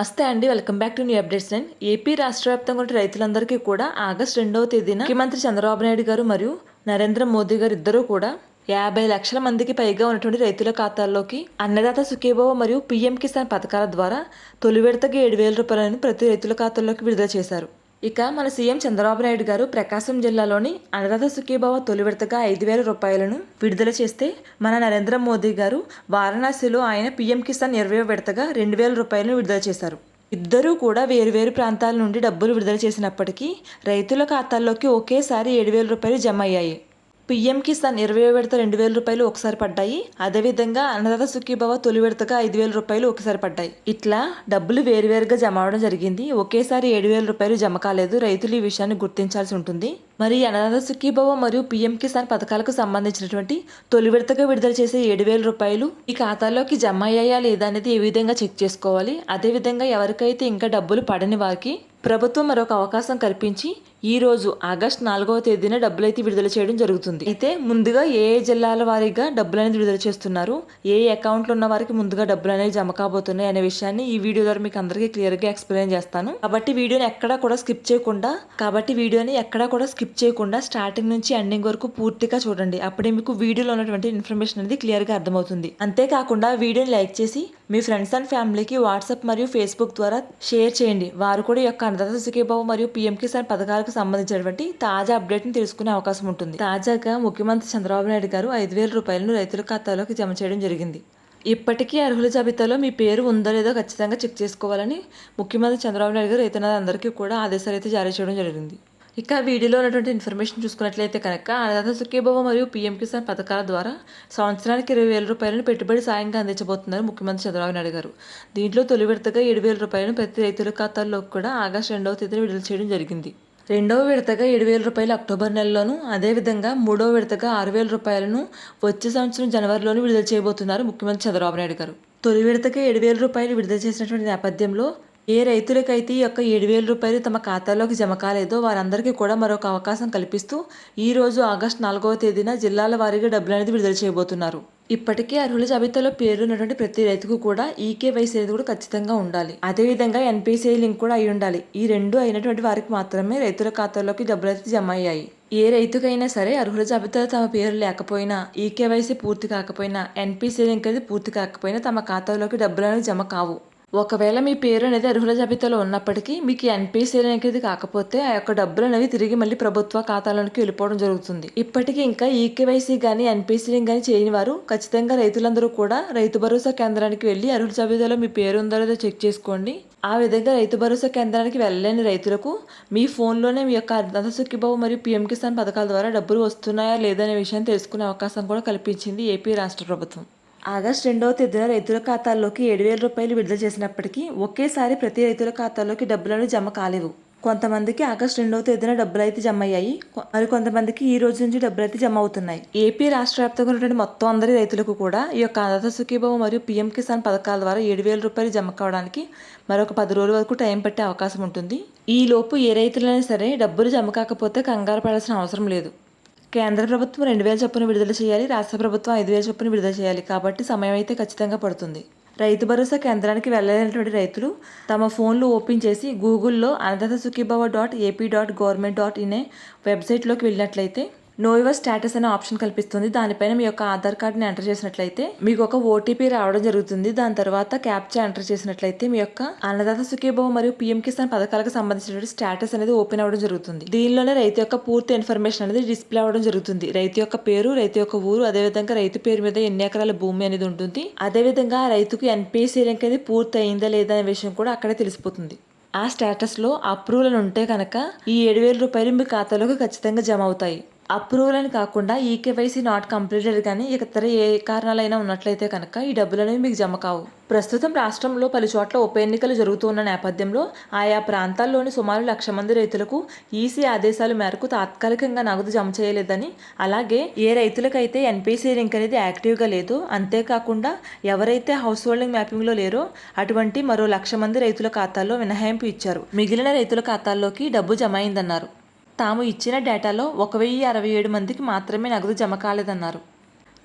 నమస్తే అండి. Welcome back to new updates నేను. ఏపీ రాష్ట్ర వ్యాప్తంగా రైతులందరికీ కూడా ఆగస్టు రెండవ తేదీన ముఖ్యమంత్రి చంద్రబాబు నాయుడు గారు మరియు నరేంద్ర మోదీ గారు ఇద్దరూ కూడా యాభై లక్షల మందికి పైగా ఉన్నటువంటి రైతుల ఖాతాల్లోకి అన్నదాత సుఖీభవ మరియు పీఎం కిసాన్ పథకాల ద్వారా తొలి విడతకి ఏడు వేల రూపాయలను ప్రతి రైతుల ఖాతాల్లోకి విడుదల చేశారు. ఇక మన సీఎం చంద్రబాబు నాయుడు గారు ప్రకాశం జిల్లాలోని అనురాధ సుఖీభావ తొలి విడతగా ఐదు వేల రూపాయలను విడుదల చేస్తే మన నరేంద్ర మోదీ గారు వారణాసిలో ఆయన పీఎం కిసాన్ ఇరవై విడతగా రెండు వేల రూపాయలను విడుదల చేశారు. ఇద్దరూ కూడా వేరువేరు ప్రాంతాల నుండి డబ్బులు విడుదల చేసినప్పటికీ రైతుల ఖాతాల్లోకి ఒకేసారి ఏడు వేల రూపాయలు జమ అయ్యాయి. పీఎం కిసాన్ ఇరవై విడత రెండు వేల రూపాయలు ఒకసారి పడ్డాయి. అదేవిధంగా అన్నదాత సుఖీభావ తొలి విడతగా ఐదు వేల రూపాయలు ఒకసారి పడ్డాయి. ఇట్లా డబ్బులు వేరువేరుగా జమ అవడం జరిగింది. ఒకేసారి ఏడు వేల రూపాయలు జమ కాలేదు. రైతులు ఈ విషయాన్ని గుర్తించాల్సి ఉంటుంది. మరి అనాథ సుఖీభవ మరియు పీఎం కిసాన్ పథకాలకు సంబంధించినటువంటి తొలి విడతగా విడుదల చేసే ఏడు వేల రూపాయలు ఈ ఖాతాలోకి జమ అయ్యాయా లేదా అనేది ఏ విధంగా చెక్ చేసుకోవాలి? అదేవిధంగా ఎవరికైతే ఇంకా డబ్బులు పడని వారికి ప్రభుత్వం మరొక అవకాశం కల్పించి ఈ రోజు ఆగస్టు నాలుగవ తేదీన డబ్బులు అయితే విడుదల చేయడం జరుగుతుంది. అయితే ముందుగా ఏ ఏ జిల్లాల వారీగా డబ్బులు అనేది విడుదల చేస్తున్నారు? ఏ అకౌంట్లో ఉన్న వారికి ముందుగా డబ్బులు అనేవి జమ కాబోతున్నాయి అనే విషయాన్ని ఈ వీడియో ద్వారా మీకు అందరికీ క్లియర్గా ఎక్స్ప్లెయిన్ చేస్తాను. కాబట్టి వీడియోని ఎక్కడా కూడా స్కిప్ చేయకుండా కాబట్టి వీడియోని ఎక్కడా కూడా స్కిప్ చేయకుండా స్టార్టింగ్ నుంచి ఎండింగ్ వరకు పూర్తిగా చూడండి. అప్పుడే మీకు వీడియోలో ఉన్నటువంటి ఇన్ఫర్మేషన్ అనేది క్లియర్గా అర్థమవుతుంది. అంతేకాకుండా వీడియోని లైక్ చేసి మీ ఫ్రెండ్స్ అండ్ ఫ్యామిలీకి వాట్సాప్ మరియు ఫేస్బుక్ ద్వారా షేర్ చేయండి. వారు కూడా యొక్క అన్నదాత సుఖీబాబు మరియు పీఎం కిసాన్ పథకాలకు సంబంధించినటువంటి తాజా అప్డేట్ని తెలుసుకునే అవకాశం ఉంటుంది. తాజాగా ముఖ్యమంత్రి చంద్రబాబు నాయుడు గారు ఐదు వేల రూపాయలను రైతుల ఖాతాలోకి జమ చేయడం జరిగింది. ఇప్పటికీ అర్హుల జాబితాలో మీ పేరు ఉందో లేదో ఖచ్చితంగా చెక్ చేసుకోవాలని ముఖ్యమంత్రి చంద్రబాబు నాయుడు గారు రైతులందరికీ కూడా ఆదేశాలు అయితే జారీ చేయడం జరిగింది. ఇక వీడియోలో ఉన్నటువంటి ఇన్ఫర్మేషన్ చూసుకున్నట్లయితే కనుక అన్నదాత సుఖీభవ మరియు పీఎం కిసాన్ పథకాల ద్వారా సంవత్సరానికి ఇరవై వేల రూపాయలను పెట్టుబడి సాయంగా అందించబోతున్నారు ముఖ్యమంత్రి చంద్రబాబు నాయుడు గారు. దీంట్లో తొలి విడతగా ఏడు వేల రూపాయలను ప్రతి రైతుల ఖాతాల్లో కూడా ఆగస్టు రెండవ తేదీన విడుదల చేయడం జరిగింది. రెండవ విడతగా ఏడు వేల రూపాయలు అక్టోబర్ నెలలోను అదేవిధంగా మూడవ విడతగా ఆరు వేల రూపాయలను వచ్చే సంవత్సరం జనవరిలోను విడుదల చేయబోతున్నారు ముఖ్యమంత్రి చంద్రబాబు నాయుడు గారు. తొలి విడతగా ఏడు వేల రూపాయలు విడుదల చేసినటువంటి నేపథ్యంలో ఏ రైతులకైతే ఈ యొక్క ఏడు వేల రూపాయలు తమ ఖాతాలోకి జమ కాలేదో వారందరికీ కూడా మరొక అవకాశం కల్పిస్తూ ఈ రోజు ఆగస్టు నాలుగవ తేదీన జిల్లాల వారీగా డబ్బులు అనేది విడుదల చేయబోతున్నారు. ఇప్పటికే అర్హుల జాబితాలో పేరు ఉన్నటువంటి ప్రతి రైతుకు కూడా ఈకేవైసీ అనేది కూడా ఖచ్చితంగా ఉండాలి. అదేవిధంగా ఎన్పిసిఐ లింక్ కూడా అయి ఉండాలి. ఈ రెండు అయినటువంటి వారికి మాత్రమే రైతుల ఖాతాలోకి డబ్బులు అయితే జమ అయ్యాయి. ఏ రైతుకైనా సరే అర్హుల జాబితాలో తమ పేరు లేకపోయినా ఈకేవైసీ పూర్తి కాకపోయినా ఎన్పిసిఐ లింక్ అనేది పూర్తి కాకపోయినా తమ ఖాతాలోకి డబ్బులు అనేవి జమ కావు. ఒకవేళ మీ పేరు అనేది అర్హుల జాబితాలో ఉన్నప్పటికీ మీకు ఎన్పిసి అనేది కాకపోతే ఆ యొక్క డబ్బులు అనేవి తిరిగి మళ్ళీ ప్రభుత్వ ఖాతాలోకి వెళ్ళిపోవడం జరుగుతుంది. ఇప్పటికీ ఇంకా ఈకేవైసీ కానీ ఎన్పిసి కానీ చేయని వారు ఖచ్చితంగా రైతులందరూ కూడా రైతు భరోసా కేంద్రానికి వెళ్ళి అర్హుల జాబితాలో మీ పేరు ఉందో లేదో చెక్ చేసుకోండి. ఆ విధంగా రైతు భరోసా కేంద్రానికి వెళ్ళలేని రైతులకు మీ ఫోన్లోనే మీ యొక్క అన్నదాత సుఖీబాబు మరియు పీఎం కిసాన్ పథకాల ద్వారా డబ్బులు వస్తున్నాయా లేదనే విషయాన్ని తెలుసుకునే అవకాశం కూడా కల్పించింది ఏపీ రాష్ట్ర ప్రభుత్వం. ఆగస్టు రెండవ తేదీన రైతుల ఖాతాల్లోకి ఏడు వేల రూపాయలు విడుదల చేసినప్పటికీ ఒకేసారి ప్రతి రైతుల ఖాతాల్లోకి డబ్బులను జమ కాలేవు. కొంతమందికి ఆగస్టు రెండవ తేదీన డబ్బులు అయితే జమ అయ్యాయి మరి కొంతమందికి ఈ రోజు నుంచి డబ్బులు అయితే జమ అవుతున్నాయి. ఏపీ రాష్ట్ర వ్యాప్తంగా ఉన్నటువంటి మొత్తం అందరి రైతులకు కూడా ఈ యొక్క అన్నదాత సుఖీభావ మరియు పీఎం కిసాన్ పథకాల ద్వారా ఏడు వేల రూపాయలు జమ కావడానికి మరొక పది రోజుల వరకు టైం పట్టే అవకాశం ఉంటుంది. ఈ లోపు ఏ రైతులైనా సరే డబ్బులు జమ కాకపోతే కంగారు పడాల్సిన అవసరం లేదు. కేంద్ర ప్రభుత్వం రెండు వేల చొప్పున విడుదల చేయాలి రాష్ట్ర ప్రభుత్వం ఐదు వేల చొప్పున విడుదల చేయాలి కాబట్టి సమయం అయితే ఖచ్చితంగా పడుతుంది. రైతు భరోసా కేంద్రానికి వెళ్ళలేనటువంటి రైతులు తమ ఫోన్లు ఓపెన్ చేసి గూగుల్లో Annadatha Sukhibhava dot AP dot government dot in వెబ్సైట్లోకి వెళ్ళినట్లయితే నో యువర్ స్టేటస్ అనే ఆప్షన్ కల్పిస్తుంది. దానిపైన మీ యొక్క ఆధార్ కార్డ్ని ఎంటర్ చేసినట్లయితే మీకు ఒక ఓటీపీ రావడం జరుగుతుంది. దాని తర్వాత క్యాప్చా ఎంటర్ చేసినట్లయితే మీ యొక్క అన్నదాత సుఖీభవ మరియు పీఎం కిసాన్ పథకాలకు సంబంధించినటువంటి స్టేటస్ అనేది ఓపెన్ అవ్వడం జరుగుతుంది. దీనిలోనే రైతు యొక్క పూర్తి ఇన్ఫర్మేషన్ అనేది డిస్ప్లే అవ్వడం జరుగుతుంది. రైతు యొక్క పేరు రైతు యొక్క ఊరు అదేవిధంగా రైతు పేరు మీద ఎన్ని ఎకరాల భూమి అనేది ఉంటుంది. అదేవిధంగా ఆ రైతుకు ఎన్పిసి లింక్ అనేది పూర్తి అయిందా లేదా అనే విషయం కూడా అక్కడే తెలిసిపోతుంది. ఆ స్టేటస్లో అప్రూవల్ ఉంటే కనుక ఈ ఏడు వేల రూపాయలు మీ ఖాతాలోకి ఖచ్చితంగా జమ అవుతాయి. అప్రూవల్ అని కాకుండా ఈ కేవైసీ నాట్ కంప్లీటెడ్ కానీ ఇతర ఏ కారణాలైనా ఉన్నట్లయితే కనుక ఈ డబ్బులు అనేవి మీకు జమ కావు. ప్రస్తుతం రాష్ట్రంలో పలు చోట్ల ఉప ఎన్నికలు జరుగుతున్న నేపథ్యంలో ఆయా ప్రాంతాల్లోని సుమారు లక్ష మంది రైతులకు ఈసీ ఆదేశాల మేరకు తాత్కాలికంగా నగదు జమ చేయలేదని అలాగే ఏ రైతులకైతే ఎన్పిసి లింక్ అనేది యాక్టివ్గా లేదో అంతేకాకుండా ఎవరైతే హౌస్ హోల్డింగ్ మ్యాపింగ్లో లేరో అటువంటి మరో లక్ష మంది రైతుల ఖాతాల్లో మినహాయింపు ఇచ్చారు. మిగిలిన రైతుల ఖాతాల్లోకి డబ్బు జమ అయిందన్నారు. తాము ఇచ్చిన డేటాలో ఒక వెయ్యి అరవై ఏడు మందికి మాత్రమే నగదు జమ కాలేదన్నారు.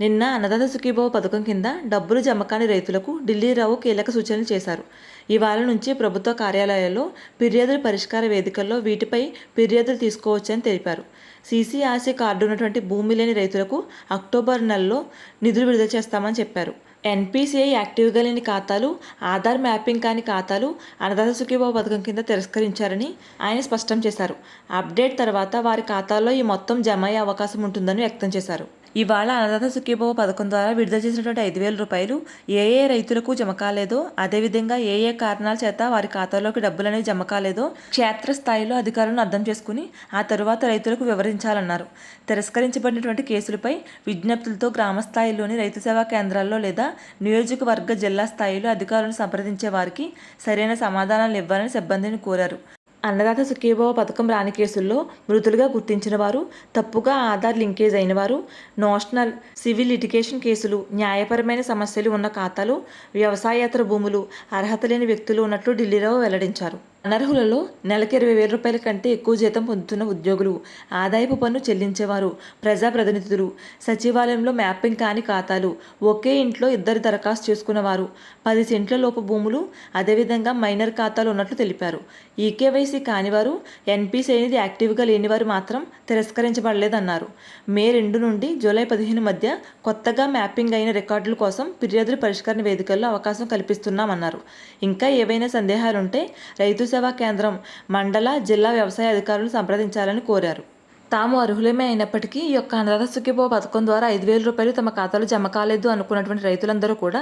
నిన్న అన్నదాత సుఖీభావ పథకం కింద డబ్బులు జమ కాని రైతులకు ఢిల్లీరావు కీలక సూచనలు చేశారు. ఇవాళ నుంచి ప్రభుత్వ కార్యాలయాల్లో ఫిర్యాదుల పరిష్కార వేదికల్లో వీటిపై ఫిర్యాదులు తీసుకోవచ్చని తెలిపారు. సీసీఆర్సీ కార్డు ఉన్నటువంటి భూమి లేని రైతులకు అక్టోబర్ నెలలో నిధులు విడుదల చేస్తామని చెప్పారు. ఎన్పిసిఐ యాక్టివ్గా లేని ఖాతాలు ఆధార్ మ్యాపింగ్ కాని ఖాతాలు అన్నదాత సుఖీభావ పథకం కింద తిరస్కరించారని ఆయన స్పష్టం చేశారు. అప్డేట్ తర్వాత వారి ఖాతాల్లో ఈ మొత్తం జమ అయ్యే అవకాశం ఉంటుందని వ్యక్తం చేశారు. ఇవాళ అన్నదాత సుఖీభవ పథకం ద్వారా విడుదల చేసినటువంటి ఐదు వేల రూపాయలు ఏ ఏ రైతులకు జమ కాలేదో అదేవిధంగా ఏ ఏ కారణాల చేత వారి ఖాతాలోకి డబ్బులు అనేవి జమ కాలేదో క్షేత్రస్థాయిలో అధికారులను అర్థం చేసుకుని ఆ తరువాత రైతులకు వివరించాలన్నారు. తిరస్కరించబడినటువంటి కేసులపై విజ్ఞప్తులతో గ్రామ స్థాయిలోని రైతు సేవా కేంద్రాల్లో లేదా నియోజకవర్గ జిల్లా స్థాయిలో అధికారులను సంప్రదించే వారికి సరైన సమాధానాలు ఇవ్వాలని సిబ్బందిని కోరారు. అన్నదాత సుఖీభావ పథకం రాని కేసుల్లో మృతులుగా గుర్తించిన వారు తప్పుగా ఆధార్ లింకేజ్ అయిన వారు నేషనల్ సివిల్ లిటిగేషన్ కేసులు న్యాయపరమైన సమస్యలు ఉన్న ఖాతాలు వ్యవసాయేతర భూములు అర్హత లేని వ్యక్తులు ఉన్నట్లు ఢిల్లీరావు వెల్లడించారు. అనర్హులలో నెలకు ఇరవై వేల రూపాయల కంటే ఎక్కువ జీతం పొందుతున్న ఉద్యోగులు ఆదాయపు పన్ను చెల్లించేవారు ప్రజాప్రతినిధులు సచివాలయంలో మ్యాపింగ్ కాని ఖాతాలు ఒకే ఇంట్లో ఇద్దరు దరఖాస్తు చేసుకున్నవారు. పది సెంట్ల లోపు భూములు అదేవిధంగా మైనర్ ఖాతాలు ఉన్నట్లు తెలిపారు. ఈకేవైసీ కానివారు ఎన్పీసీ అనేది యాక్టివ్గా లేనివారు మాత్రం తిరస్కరించబడలేదన్నారు. మే రెండు నుండి జూలై పదిహేను మధ్య కొత్తగా మ్యాపింగ్ అయిన రికార్డుల కోసం ఫిర్యాదుల పరిష్కరణ వేదికల్లో అవకాశం కల్పిస్తున్నామన్నారు. ఇంకా ఏవైనా సందేహాలుంటే రైతు సేవా కేంద్రం మండల జిల్లా వ్యవసాయ అధికారులను సంప్రదించాలని కోరారు. తాము అర్హులమే అయినప్పటికీ ఈ యొక్క అన్నదాత సుఖీభావ పథకం ద్వారా ఐదు వేల రూపాయలు తమ ఖాతాలో జమ కాలేదు అనుకున్నటువంటి రైతులందరూ కూడా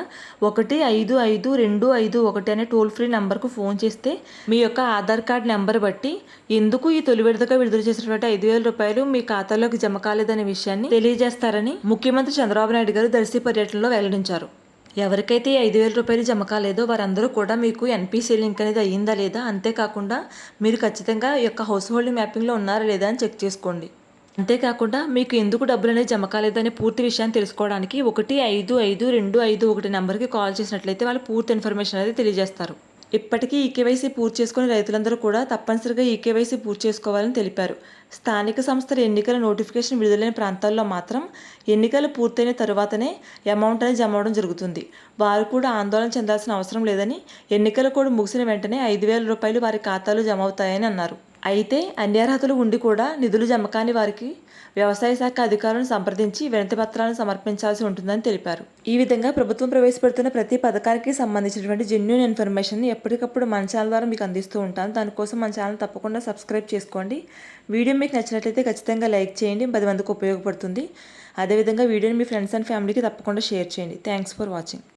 ఒకటి ఐదు ఐదు రెండు ఐదు ఒకటి అనే టోల్ ఫ్రీ నెంబర్కు ఫోన్ చేస్తే మీ యొక్క ఆధార్ కార్డ్ నెంబర్ బట్టి ఎందుకు ఈ తొలి విడతగా విడుదల చేసినటువంటి ఐదు వేల రూపాయలు మీ ఖాతాలోకి జమ కాలేదనే విషయాన్ని తెలియజేస్తారని ముఖ్యమంత్రి చంద్రబాబు నాయుడు గారు దర్శి పర్యటనలో వెల్లడించారు. ఎవరికైతే ఐదు వేల రూపాయలు జమ కాలేదో వారందరూ కూడా మీకు ఎన్పిసి లింక్ అనేది అయ్యిందా లేదా అంతేకాకుండా మీరు ఖచ్చితంగా యొక్క హౌస్ హోల్డింగ్ మ్యాపింగ్లో ఉన్నారా లేదా అని చెక్ చేసుకోండి. అంతేకాకుండా మీకు ఎందుకు డబ్బులు అనేది జమ కాలేదనే పూర్తి విషయాన్ని తెలుసుకోవడానికి ఒకటి ఐదు ఐదు రెండు ఐదు ఒకటి నెంబర్కి కాల్ చేసినట్లయితే వాళ్ళు పూర్తి ఇన్ఫర్మేషన్ అనేది తెలియజేస్తారు. ఇప్పటికీ ఈకేవైసీ పూర్తి చేసుకుని రైతులందరూ కూడా తప్పనిసరిగా ఈకేవైసీ పూర్తి చేసుకోవాలని తెలిపారు. స్థానిక సంస్థల ఎన్నికల నోటిఫికేషన్ విడుదలైన ప్రాంతాల్లో మాత్రం ఎన్నికలు పూర్తయిన తరువాతనే అమౌంట్ అనేది జమ అవడం జరుగుతుంది. వారు కూడా ఆందోళన చెందాల్సిన అవసరం లేదని ఎన్నికలు కూడా ముగిసిన వెంటనే ఐదు వేల రూపాయలు వారి ఖాతాలో జమ అవుతాయని అన్నారు. అయితే అన్ని అర్హతలు ఉండి కూడా నిధులు జమ కాని వారికి వ్యవసాయ శాఖ అధికారులను సంప్రదించి వినతి పత్రాలను సమర్పించాల్సి ఉంటుందని తెలిపారు. ఈ విధంగా ప్రభుత్వం ప్రవేశపెడుతున్న ప్రతి పథకానికి సంబంధించినటువంటి జెన్యున్ ఇన్ఫర్మేషన్ ఎప్పటికప్పుడు మన ఛానల్ ద్వారా మీకు అందిస్తూ ఉంటాను. దానికోసం మన ఛానల్ తప్పకుండా సబ్స్క్రైబ్ చేసుకోండి. వీడియో మీకు నచ్చినట్లయితే ఖచ్చితంగా లైక్ చేయండి. పది మందికి ఉపయోగపడుతుంది. అదేవిధంగా వీడియోని మీ ఫ్రెండ్స్ అండ్ ఫ్యామిలీకి తప్పకుండా షేర్ చేయండి. Thanks for watching